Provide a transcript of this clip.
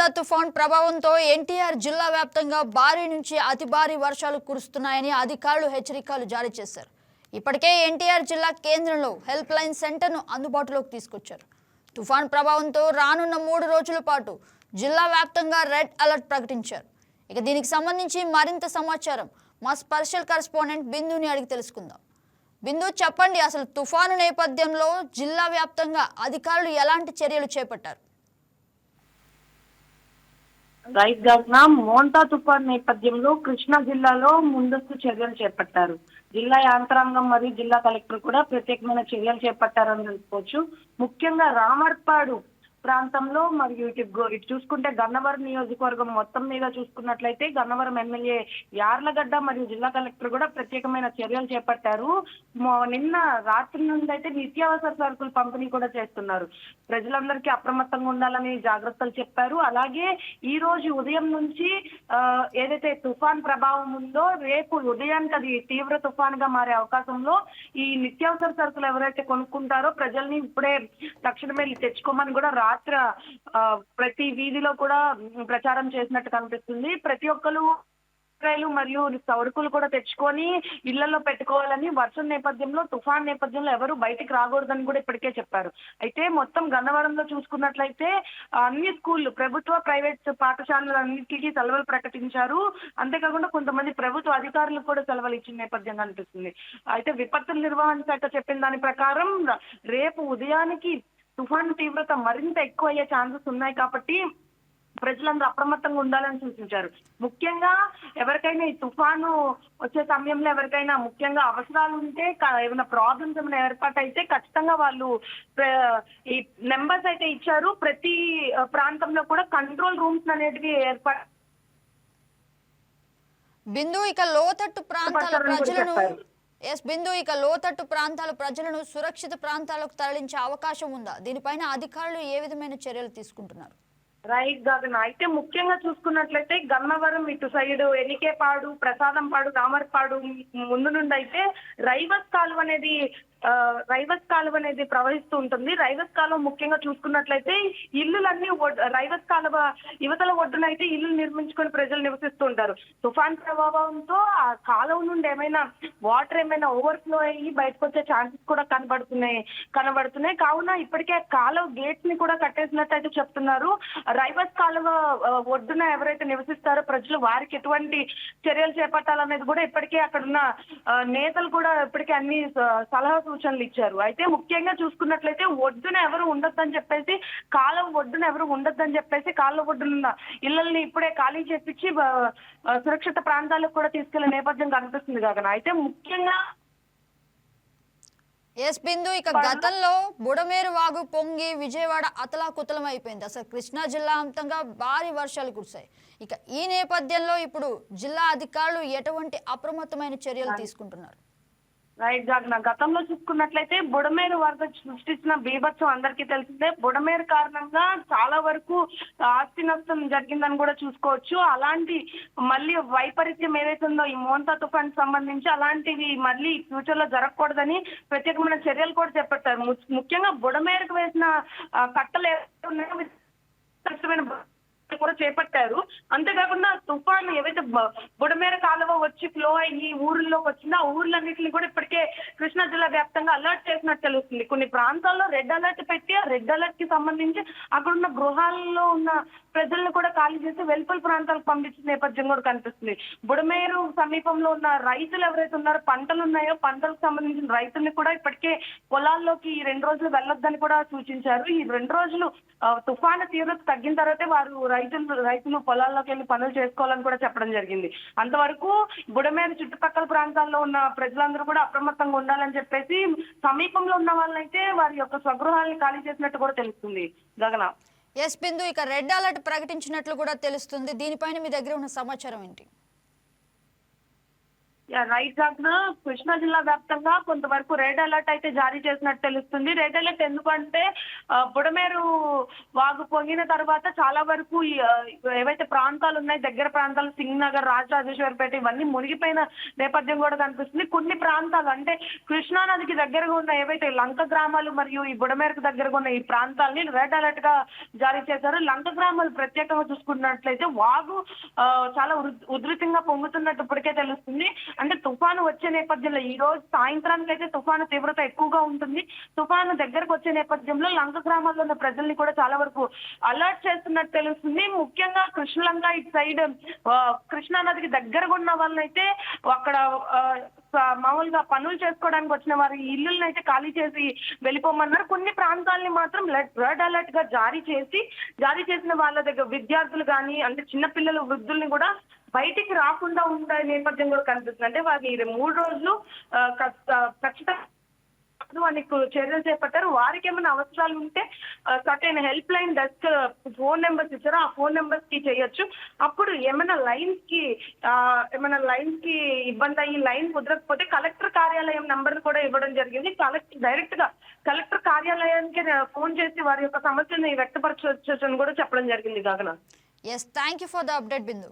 మోందా తుఫాన్ ప్రభావంతో ఎన్టీఆర్ జిల్లా వ్యాప్తంగా భారీ నుంచి అతి భారీ వర్షాలు కురుస్తున్నాయని అధికారులు హెచ్చరికలు జారీ చేశారు. ఇప్పటికే ఎన్టీఆర్ జిల్లా కేంద్రంలో హెల్ప్ లైన్ సెంటర్ను అందుబాటులోకి తీసుకొచ్చారు. తుఫాన్ ప్రభావంతో రానున్న మూడు రోజుల పాటు జిల్లా వ్యాప్తంగా రెడ్ అలర్ట్ ప్రకటించారు. ఇక దీనికి సంబంధించి మరింత సమాచారం మా స్పెషల్ కరెస్పాండెంట్ బిందుని అడిగి తెలుసుకుందాం. బిందు చెప్పండి అసలు తుఫాను నేపథ్యంలో జిల్లా వ్యాప్తంగా అధికారులు ఎలాంటి చర్యలు చేపట్టారు? రైట్ గగన మోంతా తుఫాన్ నేపథ్యంలో కృష్ణా జిల్లాలో ముందస్తు చర్యలు చేపట్టారు. జిల్లా యాంత్రాంగం మరియు జిల్లా కలెక్టర్ కూడా ప్రత్యేకమైన చర్యలు చేపట్టారని తెలుసుకోవచ్చు. ముఖ్యంగా రామర్పాడు ప్రాంతంలో మరియు ఇటు గో- ఇటు చూసుకుంటే గన్నవరం నియోజకవర్గం మొత్తం మీద చూసుకున్నట్లయితే గన్నవరం ఎమ్మెల్యే యార్లగడ్డ మరియు జిల్లా కలెక్టర్ కూడా ప్రత్యేకమైన చర్యలు చేపట్టారు. నిన్న రాత్రి నుండి అయితే నిత్యావసర సరుకులు పంపిణీ కూడా చేస్తున్నారు. ప్రజలందరికీ అప్రమత్తంగా ఉండాలని జాగ్రత్తలు చెప్పారు. అలాగే ఈ రోజు ఉదయం నుంచి ఆ, ఏదైతే తుఫాన్ ప్రభావం ఉందో రేపు ఉదయానికి అది తీవ్ర తుఫాన్గా మారే అవకాశంలో ఈ నిత్యావసర సరుకులు ఎవరైతే కొనుక్కుంటారో ప్రజల్ని ఇప్పుడే తక్షణమే తెచ్చుకోమని కూడా పాత్ర ఆ, ప్రతి వీధిలో కూడా ప్రచారం చేసినట్టు కనిపిస్తుంది. ప్రతి ఒక్కరు కూరగాయలు మరియు సరుకులు కూడా తెచ్చుకొని ఇళ్ళలో పెట్టుకోవాలని వర్షం నేపథ్యంలో తుఫాన్ నేపథ్యంలో ఎవరు బయటికి రాకూడదని కూడా ఇప్పటికే చెప్పారు. అయితే మొత్తం గన్నవరంలో చూసుకున్నట్లయితే అన్ని స్కూళ్ళు ప్రభుత్వ ప్రైవేట్ పాఠశాలలన్నింటికి సెలవులు ప్రకటించారు. అంతేకాకుండా కొంతమంది ప్రభుత్వ అధికారులకు కూడా సెలవులు ఇచ్చిన నేపథ్యం కనిపిస్తుంది అయితే విపత్తుల నిర్వహణ శాఖ చెప్పిన దాని ప్రకారం రేపు ఉదయానికి తుఫాను తీవ్రత మరింత ఎక్కువ అయ్యే ఛాన్సెస్ ఉన్నాయి కాబట్టి ప్రజలందరూ అప్రమత్తంగా ఉండాలని సూచించారు ముఖ్యంగా ఎవరికైనా ఈ తుఫాను వచ్చే సమయంలో ఎవరికైనా ముఖ్యంగా అవసరాలు ఉంటే ఏమైనా ప్రాబ్లమ్స్ ఏమైనా ఏర్పాటైతే ఖచ్చితంగా వాళ్ళు ఈ నెంబర్స్ అయితే ఇచ్చారు ప్రతి ప్రాంతంలో కూడా కంట్రోల్ రూమ్స్ అనేటివి ఏర్పాటు బిందు ఇక లోతట్టు ప్రాంతాల ప్రజలను. ఎస్ బిందు ఇక లోతట్టు ప్రాంతాల ప్రజలను సురక్షిత ప్రాంతాలకు తరలించే అవకాశం ఉందా? దీనిపైన అధికారులు ఏ విధమైన చర్యలు తీసుకుంటున్నారు? రైట్ గగన్. అయితే ముఖ్యంగా చూసుకున్నట్లయితే గన్నవరం ఇటు సైడ్ ఎనికేపాడు ప్రసాదంపాడు రామర్పాడు ముందు నుండి అయితే రైవస్ కాలువ అనేది రైవస్ కాలువ అనేది ప్రవహిస్తూ ఉంటుంది. రైవస్ కాలువ ముఖ్యంగా చూసుకున్నట్లయితే ఇల్లులన్నీ రైవస్ కాలువ యువతల ఒడ్డున అయితే ఇల్లు నిర్మించుకొని ప్రజలు నివసిస్తూ ఉంటారు. తుఫాన్ ప్రభావంతో ఆ కాలువ నుండి ఏమైనా వాటర్ ఏమైనా ఓవర్ఫ్లో అయ్యి బయటకు వచ్చే ఛాన్సెస్ కూడా కనబడుతున్నాయి కనబడుతున్నాయి. కావున ఇప్పటికే కాలువ గేట్స్ని కూడా కట్టేసినట్టు అయితే చెప్తున్నారు. రైవస్ కాలువ ఒడ్డున ఎవరైతే నివసిస్తారో ప్రజలు వారికి ఎటువంటి చర్యలు చేపట్టాలనేది కూడా ఇప్పటికే అక్కడ ఉన్న నేతలు కూడా ఇప్పటికే అన్ని సలహా సూచనలు ఇచ్చారు. అయితే ముఖ్యంగా చూసుకున్నట్లయితే ఒడ్డున ఎవరు ఉండొద్దని చెప్పేసి కాలువ ఒడ్డున ఎవరు ఉండొద్దని చెప్పేసి కాలువ ఒడ్డున ఉన్న ఇళ్ళని ఇప్పుడే ఖాళీ చేపించి సురక్షిత ప్రాంతాలకు కూడా తీసుకెళ్ళే నేపథ్యం కనిపిస్తుంది కాక అయితే ముఖ్యంగా ఎస్ బిందు ఇక గతంలో బుడమేరు వాగు పొంగి విజయవాడ అతలాకుతలం అయిపోయింది అసలు కృష్ణా జిల్లా అంతంగా భారీ వర్షాలు కురిశాయి. ఇక ఈ నేపథ్యంలో ఇప్పుడు జిల్లా అధికారులు ఎటువంటి అప్రమత్తమైన చర్యలు తీసుకుంటున్నారు? రైట్ జాగ్న గతంలో చూసుకున్నట్లయితే బుడమేరు వరద సృష్టించిన బీభత్సం అందరికీ తెలిసిందే. బుడమేరు కారణంగా చాలా వరకు ఆస్తి నష్టం జరిగిందని కూడా చూసుకోవచ్చు. అలాంటి మళ్ళీ వైపరీత్యం ఏదైతే ఉందో ఈ మోంతా తుఫాన్ సంబంధించి అలాంటివి మళ్ళీ ఫ్యూచర్లో జరగకూడదని ప్రత్యేకమైన చర్యలు కూడా చేపట్టారు. ముఖ్యంగా బుడమేరుకు వేసిన కట్టలు ఏవైతే ఉన్నాయో కూడా చేపట్టారు. అంతేకాకుండా తుఫాను ఏవైతే బుడమేర కాలువ వచ్చి ఫ్లో అయ్యి ఊర్లోకి వచ్చిందో ఆ ఊర్లన్నింటినీ కూడా ఇప్పటికే కృష్ణా జిల్లా వ్యాప్తంగా అలర్ట్ చేసినట్టు తెలుస్తుంది. కొన్ని ప్రాంతాల్లో రెడ్ అలర్ట్ పెట్టి ఆ రెడ్ అలర్ట్కి సంబంధించి అక్కడ ఉన్న గృహాల్లో ఉన్న ప్రజలను కూడా ఖాళీ చేసి వెలుపల ప్రాంతాలకు పంపించిన నేపథ్యం కూడా కనిపిస్తుంది. బుడమేరు సమీపంలో ఉన్న రైతులు ఎవరైతే ఉన్నారో పంటలు ఉన్నాయో పంటలకు సంబంధించిన రైతుల్ని కూడా ఇప్పటికే పొలాల్లోకి ఈ రెండు రోజులు వెళ్ళొద్దని కూడా సూచించారు. ఈ రెండు రోజులు తుఫాను తీవ్రత తగ్గిన తర్వాతే వారు రైతులు రైతులు పొలాల్లోకి వెళ్ళి పనులు చేసుకోవాలని కూడా చెప్పడం జరిగింది. అంతవరకు బుడమేరు చుట్టుపక్కల ప్రాంతాల్లో ఉన్న ప్రజలందరూ కూడా అప్రమత్తంగా ఉండాలని చెప్పేసి సమీపంలో ఉన్న వాళ్ళైతే వారి యొక్క స్వగృహాలను ఖాళీ చేసినట్టు కూడా తెలుస్తుంది. గగన. ఎస్ బిందు ఇక రెడ్ అలర్ట్ ప్రకటించినట్లు కూడా తెలుస్తుంది. దీనిపైన మీ దగ్గర ఉన్న సమాచారం ఏంటి? రైట్ జాగ్న కృష్ణా జిల్లా వ్యాప్తంగా కొంతవరకు రెడ్ అలర్ట్ అయితే జారీ చేసినట్టు తెలుస్తుంది. రెడ్ అలర్ట్ ఎందుకంటే బుడమేరు వాగు పొంగిన తర్వాత చాలా వరకు ఏవైతే ప్రాంతాలు ఉన్నాయి దగ్గర ప్రాంతాలు సింగ్ నగర్ రాజరాజేశ్వరపేట ఇవన్నీ మునిగిపోయిన నేపథ్యం కూడా కనిపిస్తుంది. కొన్ని ప్రాంతాలు అంటే కృష్ణా నదికి దగ్గరగా ఉన్న ఏవైతే లంక గ్రామాలు మరియు ఈ బుడమేరకు దగ్గరగా ఉన్న ఈ ప్రాంతాలని రెడ్ అలర్ట్గా జారీ చేశారు. లంక గ్రామాలు ప్రత్యేకంగా చూసుకున్నట్లయితే వాగు చాలా ఉధృతంగా పొంగుతున్నట్టు ఇప్పటికే తెలుస్తుంది. అంటే తుఫాను వచ్చే నేపథ్యంలో ఈ రోజు సాయంత్రానికి అయితే తుఫాను తీవ్రత ఎక్కువగా ఉంటుంది. తుఫాను దగ్గరకు వచ్చే నేపథ్యంలో లంక గ్రామాల్లో ఉన్న ప్రజల్ని కూడా చాలా వరకు అలర్ట్ చేస్తున్నట్టు తెలుస్తుంది. ముఖ్యంగా కృష్ణలంక ఇటు సైడ్ కృష్ణా నదికి దగ్గరగా ఉన్న వాళ్ళైతే అక్కడ మామూలుగా పనులు చేసుకోవడానికి వచ్చిన వారి ఇల్లులను అయితే ఖాళీ చేసి వెళ్ళిపోమన్నారు. కొన్ని ప్రాంతాలని మాత్రం రెడ్ అలర్ట్గా జారీ చేసి జారీ చేసిన వాళ్ళ దగ్గర విద్యార్థులు కానీ అంటే చిన్నపిల్లలు వృద్ధుల్ని కూడా బయటికి రాకుండా ఉండే నేపథ్యం కూడా కనిపిస్తుంది. అంటే వారి మూడు రోజులు ఆ, ఖ- వాళ్ళకి చర్యలు చేపట్టారు. వారికి ఏమైనా అవసరాలు ఉంటే certain help line desk phone numbers ఇచ్చారో. ఆ ఫోన్ నెంబర్స్కి చేయొచ్చు. అప్పుడు ఏమైనా లైన్స్కి ఏమైనా లైన్స్కి ఇబ్బంది అయ్యి లైన్ కుదరకపోతే కలెక్టర్ కార్యాలయం నంబర్ కూడా ఇవ్వడం జరిగింది. కలెక్టర్ డైరెక్ట్గా కలెక్టర్ కార్యాలయానికి ఫోన్ చేసి వారి యొక్క సమస్యని వ్యక్తపరచవచ్చు అని కూడా చెప్పడం జరిగింది Gagan. Yes thank you for the update Bindu